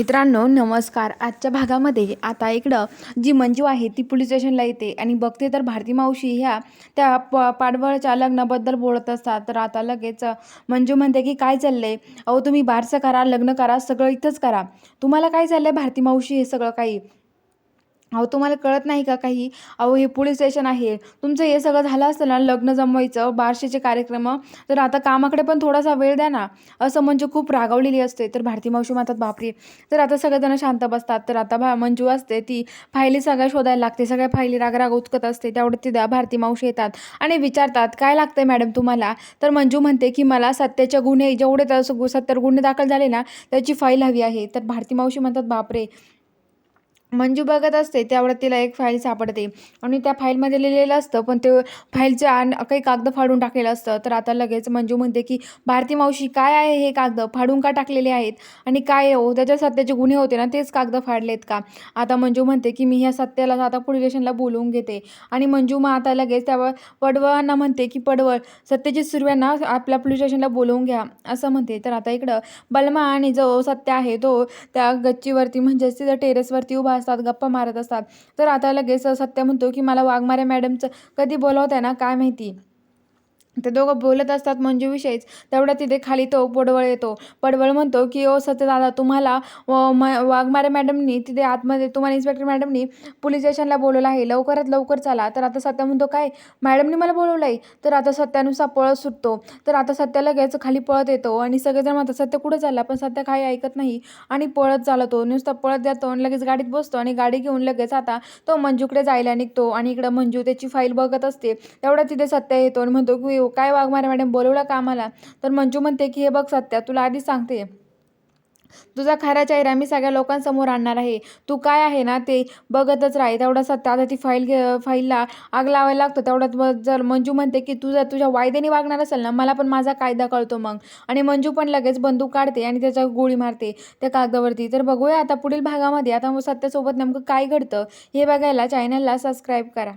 मित्रांनो नमस्कार. आजच्या भागामध्ये आता इकडं जी मंजू आहे ती पोलीस स्टेशनला येते आणि बघते तर भारती मावशी ह्या त्या प पाडवळच्या लग्नाबद्दल बोलत असतात. तर आता लगेच मंजू म्हणते की काय चाललंय? अहो तुम्ही बारसं करा लग्न करा सगळं इथंच करा. तुम्हाला काय चाललंय भारती मावशी हे सगळं काही? अहो तुम्हाला कळत नाही का काही? अहो हे पोलीस स्टेशन आहे. तुमचं हे सगळं झालं असतं ना लग्न जमवायचं बारशेचे कार्यक्रम तर आता कामाकडे पण थोडासा वेळ द्या ना. असं म्हणजे खूप रागावलेली असते. तर भारती मावशी म्हणतात बापरे तर आता सगळेजण शांत बसतात. तर आता भा मंजू असते ती फायली सगळ्या शोधायला लागते. सगळ्या फायली राग राग उचकत असते. तेवढं ती भारती मावशी येतात आणि विचारतात काय लागतंय मॅडम तुम्हाला? तर मंजू म्हणते की मला सत्याचे गुन्हे जेवढे सत्तर गुन्हे दाखल झाले ना त्याची फाईल हवी आहे. तर भारती मावशी म्हणतात बापरे मंजू बघत असते त्यावर तिला एक फाईल सापडते. आणि त्या फाईलमध्ये लिहिलेलं असतं पण ते फाईलचे आण काही कागद फाडून टाकलेलं असतं. तर आता लगेच मंजू म्हणते की भारती मावशी काय आहे हे कागद? फाडून का टाकलेले आहेत? आणि काय हो? त्याच्या सत्याचे गुन्हे होते ना तेच कागद फाडलेत का? आता मंजू म्हणते की मी ह्या सत्याला आता पोलीस स्टेशनला बोलवून घेते. आणि मंजू मग आता लगेच त्यावर पडवळांना म्हणते की पडवळ सत्यजित सुर्व्यांना आपल्या पोलीस स्टेशनला बोलवून घ्या. असं म्हणते. तर आता इकडं बलमा आणि जो सत्य आहे तो त्या गच्चीवरती म्हणजेच तिथं टेरेसवरती उभा असतात गप्पा मारत असतात. तर आता लगेच सत्य म्हणतो की मला वाघमारे मॅडमचं कधी बोलवत आहे ना काय माहिती? ते दोघं बोलत असतात मंजूविषयीच. तेवढ्या तिथे खाली तो पडवळ येतो. पडवळ म्हणतो की ओ सत्यदादा तुम्हाला व म वाघमारे मॅडमनी तिथे आतमध्ये तुम्हाला इन्स्पेक्टर मॅडमनी पोलीस स्टेशनला बोलवलं आहे. लवकरात लवकर चला. तर आता सत्या म्हणतो काय? मॅडमनी मला बोलवलं आहे. तर आता सत्यानुसार पळत सुटतो. तर आता सत्या लगेच खाली पळत येतो आणि सगळेजण म्हणतात सत्य कुठं चालला? पण सत्या काही ऐकत नाही आणि पळत चालतो. नुसता पळत जातो आणि लगेच गाडीत बसतो आणि गाडी घेऊन लगेच आता तो मंजूकडे जायला निघतो आणि इकडं मंजू त्याची फाईल बघत असते. तेवढा तिथे सत्य येतो आणि म्हणतो की काय वाघमारे मॅडम बोलवलं का आम्हाला तर मंजू म्हणते की हे बघ सत्या तुला आधीच सांगते. तुझा खरा चेहरा मी सगळ्या लोकांसमोर आणणार आहे. तू काय आहे ना ते बघतच राही. तेवढा सत्य आता ती फाईल घे फाईलला आग लावायला लागतो. तेवढ्यात जर मंजू म्हणते की तू जर तुझ्या वायद्याने वागणार असेल ना मला पण माझा कायदा कळतो मग. आणि मंजू पण लगेच बंदूक काढते आणि त्याच्या गोळी मारते त्या कागदावरती. तर बघूया आता पुढील भागामध्ये आता मग सत्यासोबत नेमकं काय घडतं हे बघायला चॅनलला सबस्क्राईब करा.